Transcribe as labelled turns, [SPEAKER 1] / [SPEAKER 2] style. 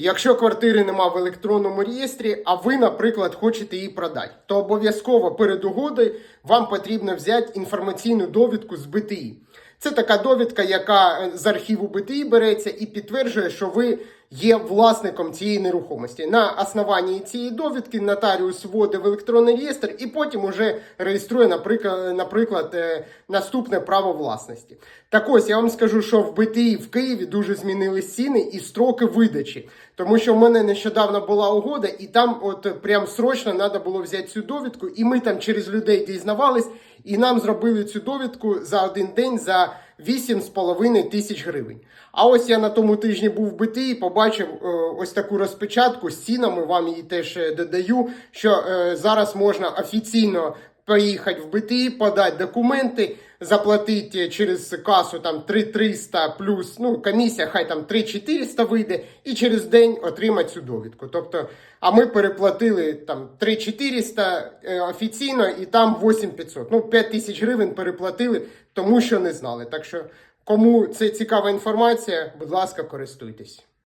[SPEAKER 1] Якщо квартири нема в електронному реєстрі, а ви, наприклад, хочете її продати, то обов'язково перед угодою вам потрібно взяти інформаційну довідку з БТІ. Це така довідка, яка е, з архіву БТІ береться і підтверджує, що ви є власником цієї нерухомості. На основанні цієї довідки нотаріус вводить в електронний реєстр і потім уже реєструє, наприклад, наприклад е, наступне право власності. Так ось я вам скажу, що в БТІ в Києві дуже змінились ціни і строки видачі. Тому що в мене нещодавно була угода, і там от прям срочно треба було взяти цю довідку, і ми там через людей дізнавались, і нам зробили цю довідку за один день за 8,5 тисяч гривень. А ось я на тому тижні був в БТІ, побачив е, ось таку розпечатку з цінами, вам її теж е, додаю, що е, зараз можна офіційно поїхати в БТІ, подати документи, заплатити через касу там 3300 плюс, ну, комісія, хай там 3400 вийде, і через день отримати цю довідку. Тобто, а ми переплатили там 3400 е, офіційно і там 8500. Ну, 5000 гривень переплатили, тому що не знали. Так що, кому це цікава інформація, будь ласка, користуйтесь.